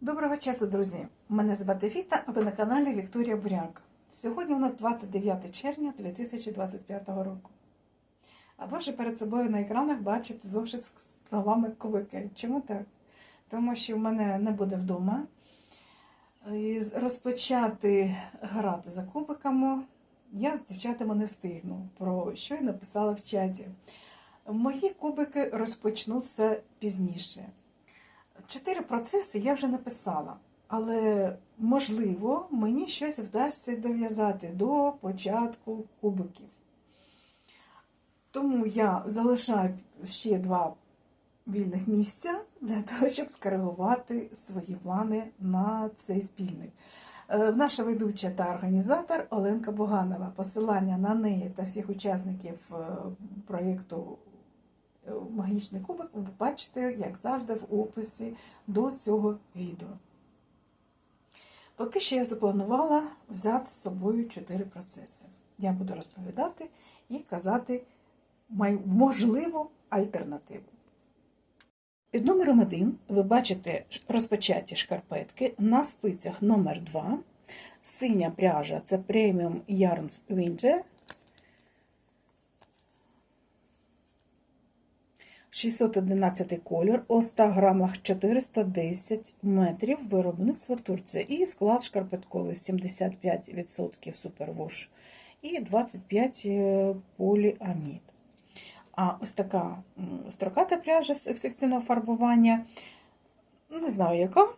Доброго часу, друзі! Мене звати Віта, а ви на каналі Вікторія Буряк. Сьогодні у нас 29 червня 2025 року. А ви вже перед собою на екранах бачите зошит з словами кубики. Чому так? Тому що в мене не буде вдома. І розпочати грати за кубиками я з дівчатами не встигну, про що я написала в чаті. Мої кубики розпочнуться пізніше. Чотири процеси я вже написала, але можливо мені щось вдасться дов'язати до початку кубиків. Тому я залишаю ще два вільних місця для того, щоб скоригувати свої плани на цей спільник. Е, Наша ведуча та організатор Оленка Буганова. Посилання на неї та всіх учасників е, проєкту Магічний кубик ви бачите, як завжди, в описі до цього відео. Поки що я запланувала взяти з собою чотири процеси. Я буду розповідати і казати можливу альтернативу. Під номером 1 ви бачите розпочаті шкарпетки на спицях номер 2 Синя пряжа це Premium Yarns Winter. 611 колір, у 100 грамах 410 метрів, виробництво Турція. І склад шкарпетковий 75% супервош і 25% поліамід. А ось така строката пряжа з секційного фарбування. Не знаю, яка.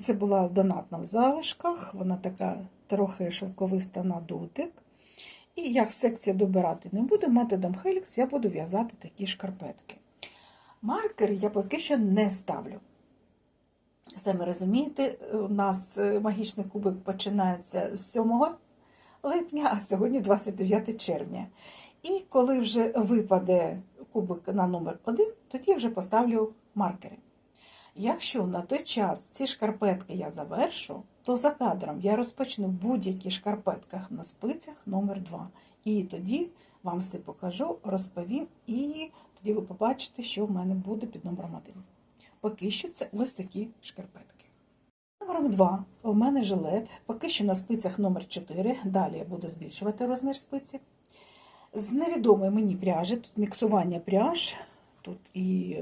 Це була донатна в залишках, вона така трохи шовковиста на дотик. І як секцію добирати не буду, методом Helix я буду в'язати такі шкарпетки. Маркери я поки що не ставлю. Самі розумієте, у нас е, магічний кубик починається з 7 липня, а сьогодні 29 червня. І коли вже випаде кубик на номер 1, тоді я вже поставлю маркери. Якщо на той час ці шкарпетки я завершу, то за кадром я розпочну будь-які шкарпетках на спицях номер 2 І тоді вам все покажу, розповім, і тоді ви побачите, що в мене буде під номером 1. Поки що це ось такі шкарпетки. Номером 2 у мене жилет, поки що на спицях номер 4 Далі я буду збільшувати розмір спиці. З невідомої мені пряжі, тут міксування пряж, тут і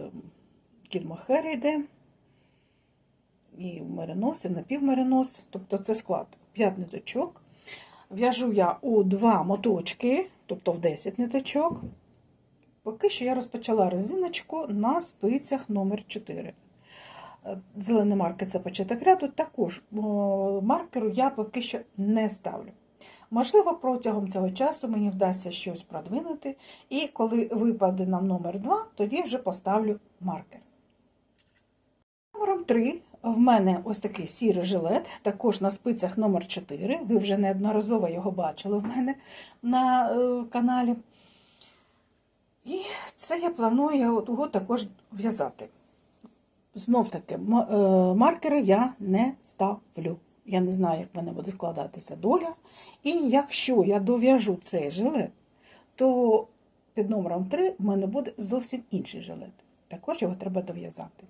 кідмохер йде, і меринос, і напівмеринос, тобто це склад 5 ниточок. В'яжу я у 2 моточки, тобто в 10 ниточок. Поки що я розпочала резиночку на спицях номер 4 Зелений маркер це початок ряду, також маркеру я поки що не ставлю. Можливо, протягом цього часу мені вдасться щось продвинути, і коли випаде нам номер 2, тоді вже поставлю маркер. Номером 3 в мене ось такий сірий жилет, також на спицях номер 4 Ви вже неодноразово його бачили в мене на е, каналі. І це я планую його також в'язати. Знов таки, е, маркери я не ставлю. Я не знаю, як в мене буде складатися доля. І якщо я дов'яжу цей жилет, то під номером 3 в мене буде зовсім інший жилет. Також його треба дов'язати.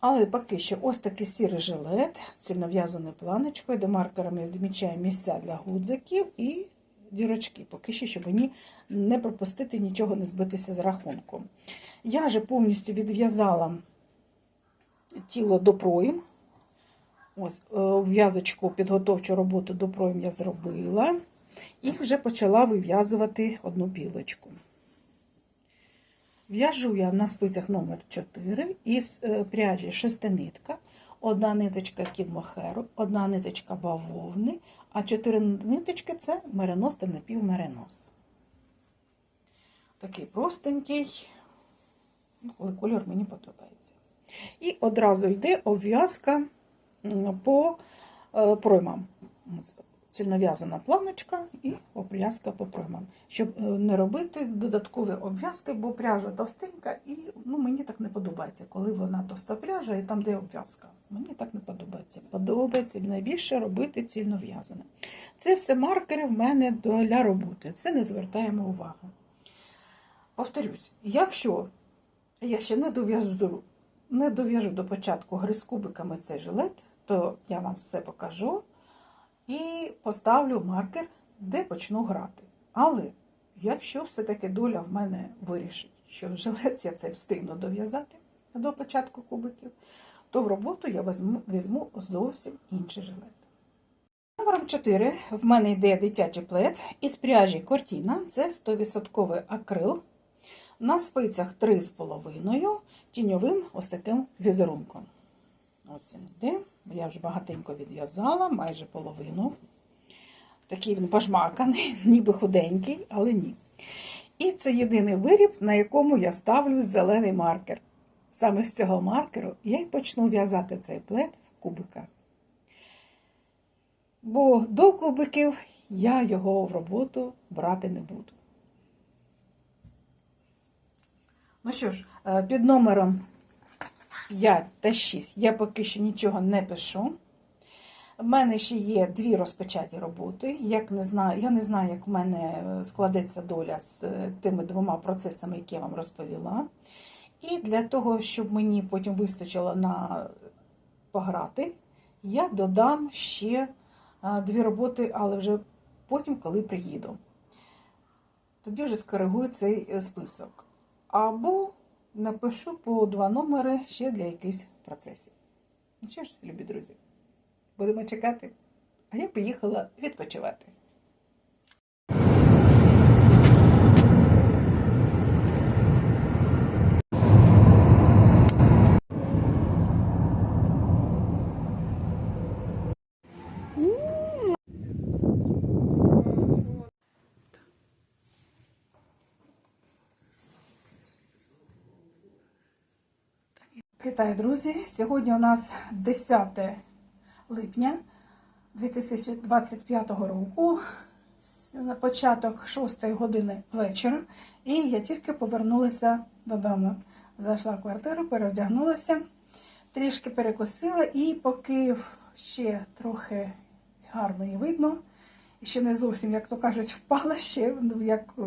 Але поки що ось такий сірий жилет, цільнов'язаною планочкою, де маркерами відмічаю місця для гудзиків і дірочки, поки що, щоб мені не пропустити нічого, не збитися з рахунку. Я вже повністю відв'язала тіло до проїм. Ось е, в'язочку, підготовчу роботу до проїм я зробила. І вже почала вив'язувати одну білочку. В'яжу я на спицях номер 4 із е, пряжі шестинитка, одна ниточка кідмохеру, одна ниточка бавовни, а чотири ниточки це меринос та напівмеринос. Такий простенький, ну, але кольор мені подобається. І одразу йде обв'язка по е, проймам. Цільнов'язана планочка і обв'язка по проймам. Щоб е, не робити додаткові обв'язки, бо пряжа товстенька, і ну, мені так не подобається, коли вона товста пряжа і там де обв'язка. Мені так не подобається. Подобається найбільше робити цільнов'язане. Це все маркери в мене для роботи. Це не звертаємо увагу. Повторюсь, якщо я ще не дов'яжу не дов'яжу до початку гри з кубиками цей жилет, то я вам все покажу і поставлю маркер, де почну грати. Але якщо все-таки доля в мене вирішить, що в жилет я це встигну дов'язати до початку кубиків, то в роботу я візьму, візьму зовсім інший жилет. Номером 4 в мене йде дитячий плед із пряжі Кортіна, це 100% акрил. На спицях 3,5 тіньовим ось таким візерунком. Ось він йде. Я вже багатенько відв'язала, майже половину. Такий він пожмаканий, ніби худенький, але ні. І це єдиний виріб, на якому я ставлю зелений маркер. Саме з цього маркеру я й почну в'язати цей плед в кубиках. Бо до кубиків я його в роботу брати не буду. Ну що ж, е, під номером 5 та 6 я поки що нічого не пишу. В мене ще є дві розпочаті роботи. Як не знаю, я не знаю, як в мене е, складеться доля з е, тими двома процесами, які я вам розповіла. І для того, щоб мені потім вистачило на пограти, я додам ще е, дві роботи, але вже потім, коли приїду. Тоді вже скоригую цей список. Або напишу по два номери ще для якихось процесів. Ну що ж, любі друзі, будемо чекати. А я поїхала відпочивати. Вітаю, друзі! Сьогодні у нас 10 липня 2025 року, початок 6 години вечора, і я тільки повернулася додому. Зайшла в квартиру, перевдягнулася, трішки перекусила, і поки ще трохи гарно її видно, і ще не зовсім, як то кажуть, впала ще ну, як. е,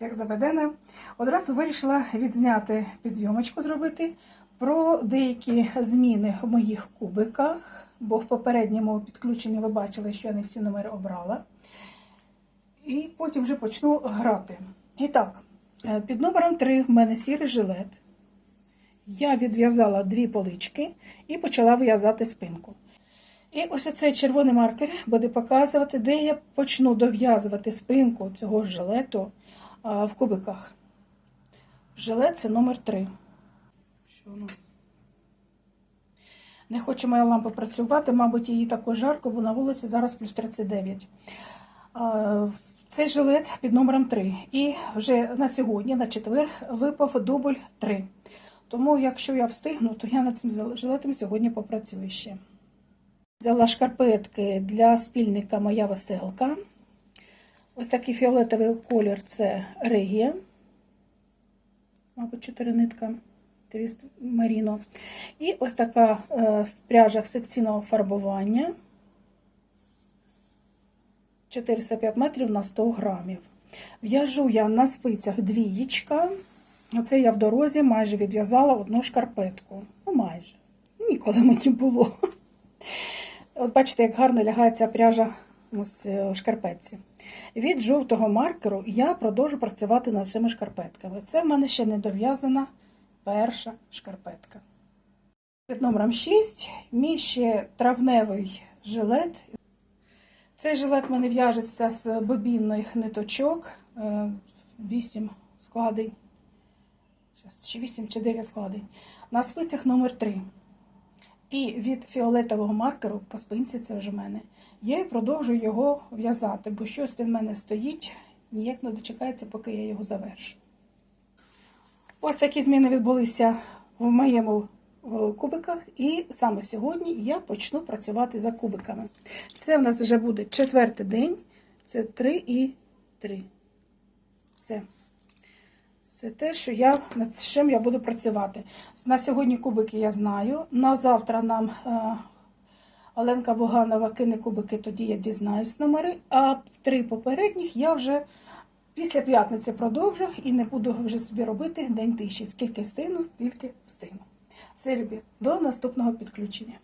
як заведена, одразу вирішила відзняти підйомочку зробити про деякі зміни в моїх кубиках, бо в попередньому підключенні ви бачили, що я не всі номери обрала. І потім вже почну грати. І так, е, під номером 3 в мене сірий жилет. Я відв'язала дві полички і почала в'язати спинку. І ось цей червоний маркер буде показувати, де я почну дов'язувати спинку цього жилету в кубиках. Жилет це номер 3. Що воно? Не хоче моя лампа працювати, мабуть, її також жарко, бо на вулиці зараз плюс 39. Цей жилет під номером 3. І вже на сьогодні, на четвер, випав дубль 3. Тому, якщо я встигну, то я над цим жилетом сьогодні попрацюю ще. Взяла шкарпетки для спільника Моя веселка. Ось такий фіолетовий колір це регія. Мабуть, чотири нитка. Твіст Маріно. І ось така е, в пряжах секційного фарбування. 405 метрів на 100 грамів. В'яжу я на спицях двієчка. Оце я в дорозі майже відв'язала одну шкарпетку. Ну, майже. Ніколи мені було. От бачите, як гарно лягає ця пряжа ось е, шкарпетці. Від жовтого маркеру я продовжу працювати над цими шкарпетками. Це в мене ще не дов'язана перша шкарпетка. Під номером 6 мій ще травневий жилет. Цей жилет в мене в'яжеться з бобінних ниточок. 8 складень. Щас, Чи 8 чи 9 складень. На спицях номер 3. І від фіолетового маркеру по спинці це вже в мене. Я і продовжую його в'язати, бо щось він в мене стоїть, ніяк не дочекається, поки я його завершу. Ось такі зміни відбулися в моєму кубиках, і саме сьогодні я почну працювати за кубиками. Це в нас вже буде четвертий день, це 3 і 3. Все. Це те, що я над чим я буду працювати. На сьогодні кубики я знаю. На завтра нам е, Оленка Боганова кине кубики, тоді я дізнаюсь номери. А три попередніх я вже після п'ятниці продовжу і не буду вже собі робити день тиші. Скільки встигну, стільки встигну. Все, любі, до наступного підключення.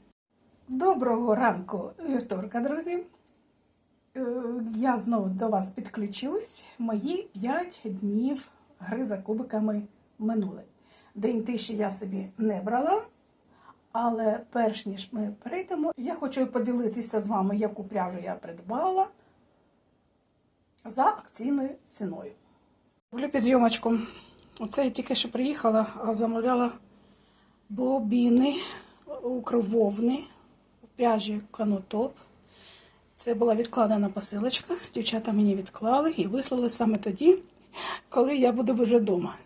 Доброго ранку, вівторка, друзі. Е, Я знову до вас підключусь. Мої 5 днів гри за кубиками минули. День тиші я собі не брала, але перш ніж ми перейдемо, я хочу поділитися з вами, яку пряжу я придбала за акційною ціною. Роблю підйомочку. Оце я тільки що приїхала, а замовляла бобіни укрововни в пряжі канотоп. Це була відкладена посилочка. Дівчата мені відклали і вислали саме тоді, коли я буду вже вдома.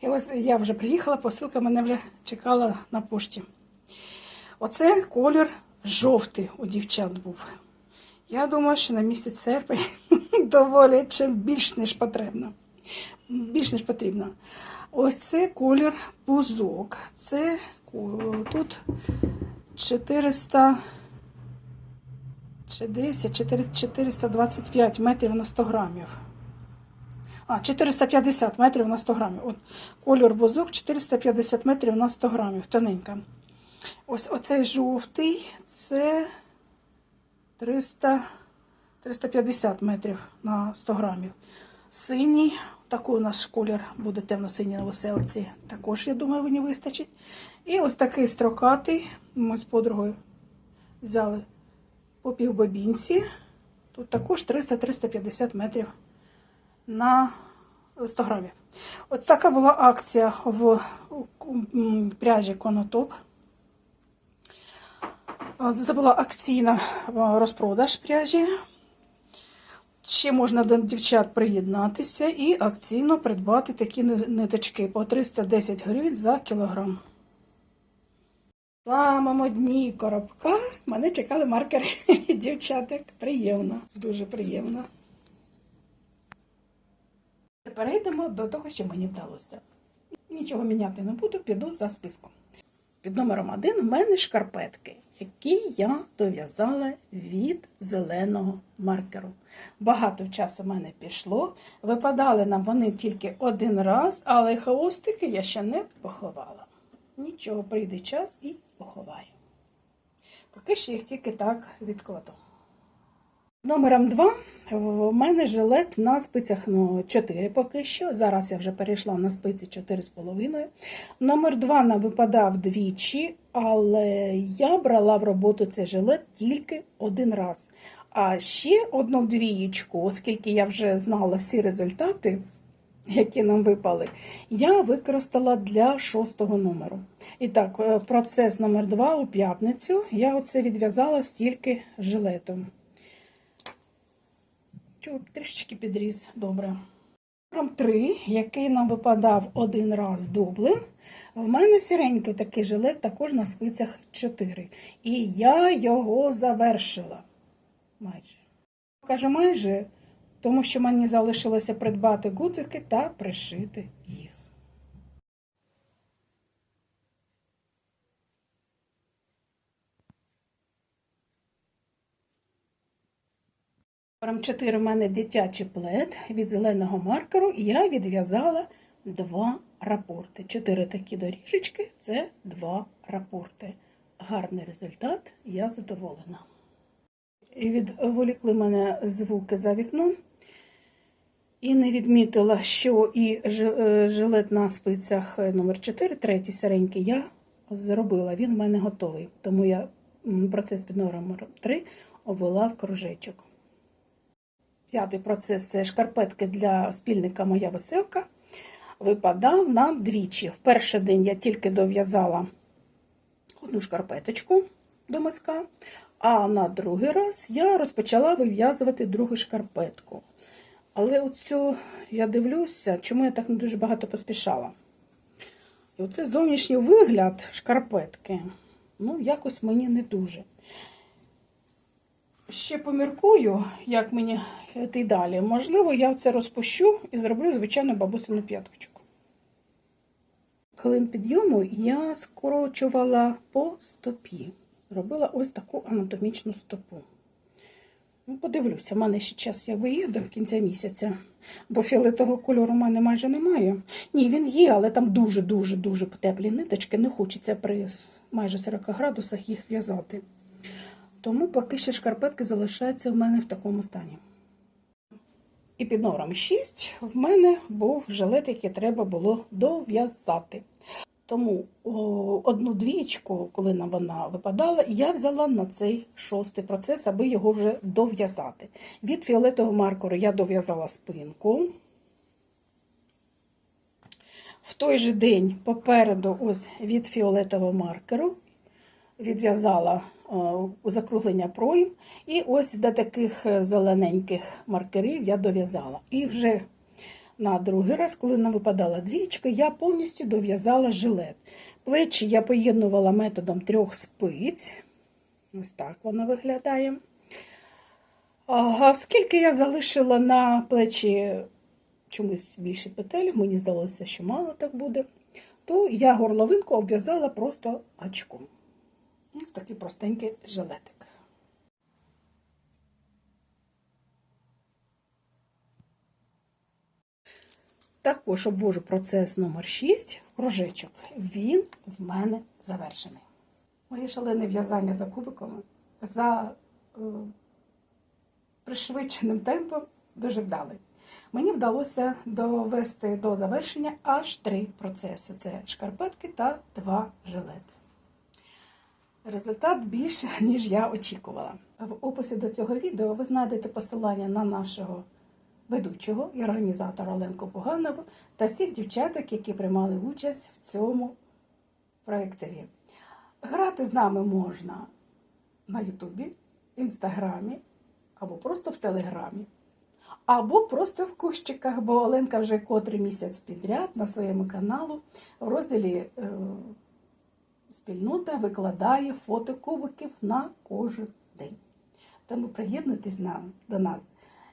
І ось я вже приїхала, посилка мене вже чекала на пошті. Оце колір жовтий у дівчат був. Я думаю, що на місяць серпень доволі чим більш ніж потрібно. Більш ніж потрібно. Ось це колір бузок. Це тут 400 чи 10, 425 метрів на 100 грамів. А, 450 метрів на 100 грамів. От колір бузок 450 метрів на 100 грамів. Тоненька. Ось оцей жовтий це 300, 350 метрів на 100 грамів. Синій, такий у нас колір буде темно-синій на веселці. Також, я думаю, мені вистачить. І ось такий строкатий. Ми з подругою взяли по півбобінці. Тут також 300-350 метрів на 100 грамів. Ось така була акція в пряжі Конотоп. Це була акційна розпродаж пряжі. Ще можна до дівчат приєднатися і акційно придбати такі ниточки по 310 гривень за кілограм. В самому дні коробка мене чекали маркери дівчаток. Приємно, дуже приємно. Перейдемо до того, що мені вдалося. Нічого міняти не буду, піду за списком. Під номером один в мене шкарпетки, які я дов'язала від зеленого маркеру. Багато часу в мене пішло. Випадали нам вони тільки один раз, але хвостики я ще не поховала. Нічого, прийде час і поховаю. Поки що їх тільки так відкладу. Номером 2 в мене жилет на спицях ну, 4 поки що. Зараз я вже перейшла на спиці 4,5. Номер 2 нам випадав двічі, але я брала в роботу цей жилет тільки один раз. А ще одну двієчку, оскільки я вже знала всі результати, які нам випали, я використала для шостого номеру. І так, е, процес номер 2 у п'ятницю я оце відв'язала стільки жилетом. Трішечки підріс, добре. Номером 3, який нам випадав один раз дублем, в мене сіренький такий жилет, також на спицях 4. І я його завершила. Майже. Кажу майже, тому що мені залишилося придбати гудзики та пришити Номером 4 в мене дитячий плед від зеленого маркеру, і я відв'язала два рапорти. Чотири такі доріжечки це два рапорти. Гарний результат, я задоволена. І відволікли мене звуки за вікном. І не відмітила, що і жилет на спицях номер 4 третій сиренький, я зробила. Він в мене готовий. Тому я процес під номером 3 обвела в кружечок. П'ятий процес це шкарпетки для спільника Моя веселка. Випадав нам двічі. В перший день я тільки дов'язала одну шкарпеточку до миска, а на другий раз я розпочала вив'язувати другу шкарпетку. Але оцю я дивлюся, чому я так не дуже багато поспішала. І оце зовнішній вигляд шкарпетки, ну, якось мені не дуже. Ще поміркую, як мені йти далі. Можливо, я це розпущу і зроблю звичайну бабусину п'яточку. Клин підйому я скорочувала по стопі. Робила ось таку анатомічну стопу. Ну, подивлюся, в мене ще час якби є до кінця місяця, бо фіолетового кольору в мене майже немає. Ні, він є, але там дуже-дуже-дуже теплі ниточки, не хочеться при майже 40 градусах їх в'язати. Тому поки ще шкарпетки залишаються в мене в такому стані. І під номером 6 в мене був жилет, який треба було дов'язати. Тому одну двічку, коли нам вона випадала, я взяла на цей шостий процес, аби його вже дов'язати. Від фіолетового маркеру я дов'язала спинку. В той же день попереду, ось від фіолетового маркеру, відв'язала закруглення пройм. І ось до таких е, зелененьких маркерів я дов'язала. І вже на другий раз, коли нам випадала двічка, я повністю дов'язала жилет. Плечі я поєднувала методом трьох спиць. Ось так воно виглядає. А оскільки я залишила на плечі чомусь більше петель, мені здалося, що мало так буде, то я горловинку обв'язала просто гачком. Ось такий простенький жилетик. Також обвожу процес номер 6 в кружечок. Він в мене завершений. Моє шалене в'язання за кубиками за е, пришвидшеним темпом дуже вдале. Мені вдалося довести до завершення аж три процеси: це шкарпетки та два жилети. Результат більше, ніж я очікувала. В описі до цього відео ви знайдете посилання на нашого ведучого і організатора Оленку Поганову та всіх дівчаток, які приймали участь в цьому проєктові. Грати з нами можна на Ютубі, Інстаграмі або просто в Телеграмі. Або просто в кущиках, бо Оленка вже котрий місяць підряд на своєму каналу в розділі е, спільнота викладає фото кубиків на кожен день. Тому приєднуйтесь до нас.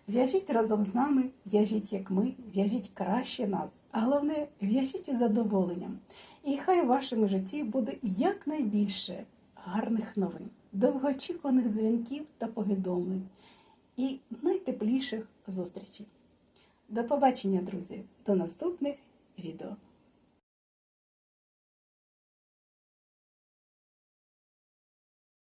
В'яжіть разом з нами, в'яжіть як ми, в'яжіть краще нас. А головне, в'яжіть із задоволенням. І хай в вашому житті буде якнайбільше гарних новин, довгоочікуваних дзвінків та повідомлень і найтепліших зустрічей. До побачення, друзі, до наступних відео.